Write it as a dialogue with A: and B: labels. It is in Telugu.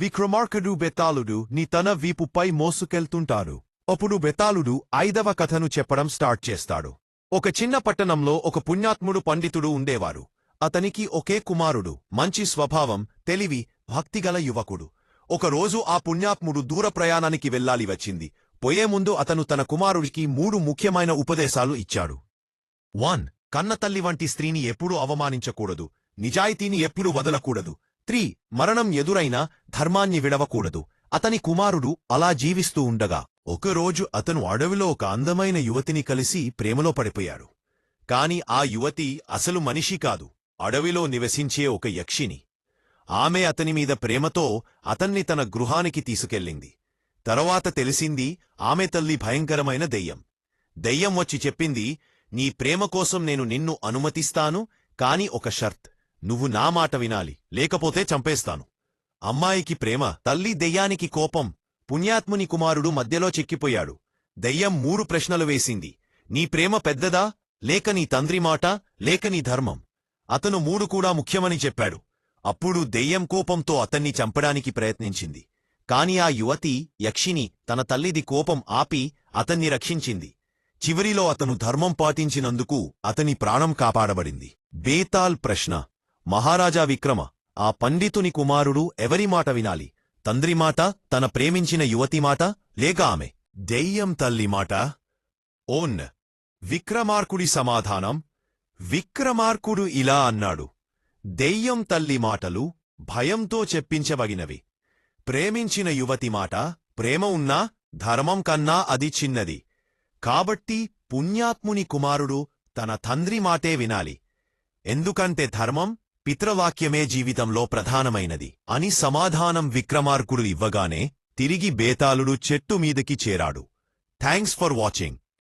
A: విక్రమార్కుడు బెతాళుడు నీ తన వీపుపై మోసుకెళ్తుంటారు. అప్పుడు బెతాళుడు ఐదవ కథను చెప్పడం స్టార్ట్ చేస్తాడు. ఒక చిన్న పట్టణంలో ఒక పుణ్యాత్ముడు పండితుడు ఉండేవారు. అతనికి ఒకే కుమారుడు మంచి స్వభావం తెలివి భక్తిగల యువకుడు. ఒకరోజు ఆ పుణ్యాత్ముడు దూర ప్రయాణానికి వెళ్ళాలి వచ్చింది. పోయే ముందు అతను తన కుమారుడికి మూడు ముఖ్యమైన ఉపదేశాలు ఇచ్చాడు. వన్ కన్నతల్లి వంటి స్త్రీని ఎప్పుడూ అవమానించకూడదు. నిజాయితీని ఎప్పుడూ వదలకూడదు. త్రీ మరణం ఎదురైనా ధర్మాన్ని విడవకూడదు. అతని కుమారుడు అలా జీవిస్తూ ఉండగా ఒకరోజు అతను అడవిలో ఒక అందమైన యువతిని కలిసి ప్రేమలో పడిపోయాడు. కాని ఆ యువతి అసలు మనిషి కాదు. అడవిలో నివసించే ఒక యక్షిని. ఆమె అతనిమీద ప్రేమతో అతన్ని తన గృహానికి తీసుకెళ్ళింది. తరువాత తెలిసింది ఆమె తల్లి భయంకరమైన దెయ్యం. దెయ్యం వచ్చి చెప్పింది నీ ప్రేమ కోసం నేను నిన్ను అనుమతిస్తాను కాని ఒక షర్త్. నువ్వు నా మాట వినాలి లేకపోతే చంపేస్తాను. అమ్మాయికి ప్రేమ తల్లి దెయ్యానికి కోపం పుణ్యాత్ముని కుమారుడు మధ్యలో చిక్కిపోయాడు. దెయ్యం మూడు ప్రశ్నలు వేసింది. నీ ప్రేమ పెద్దదా? లేక నీ తండ్రి మాట? లేక నీ ధర్మం? అతను మూడు కూడా ముఖ్యమని చెప్పాడు. అప్పుడు దెయ్యం కోపంతో అతన్ని చంపడానికి ప్రయత్నించింది. కాని ఆ యువతి యక్షిని తన తల్లిది కోపం ఆపి అతన్ని రక్షించింది. చివరిలో అతను ధర్మం పాటించినందుకు అతని ప్రాణం కాపాడబడింది. బేతాల్ ప్రశ్న. మహారాజా విక్రమ ఆ పండితుని కుమారుడు ఎవరి మాట వినాలి? తండ్రిమాట తన ప్రేమించిన యువతిమాట లేక ఆమె? దెయ్యం తల్లి మాట? ఓన్ విక్రమార్కుడి సమాధానం విక్రమార్కుడు ఇలా అన్నాడు. దెయ్యం తల్లి మాటలు భయంతో చెప్పించబగినవి. ప్రేమించిన యువతి మాట? ప్రేమ ఉన్నా ధర్మం కన్నా అది చిన్నది. కాబట్టి పుణ్యాత్ముని కుమారుడు తన తండ్రి మాటే వినాలి. ఎందుకంటే ధర్మం పిత్రవాక్యమే జీవితంలో ప్రధానమైనది. అని సమాధానం విక్రమార్కుడు ఇవ్వగానే తిరిగి బేతాళుడు చెట్టు మీదకి చేరాడు. Thanks for watching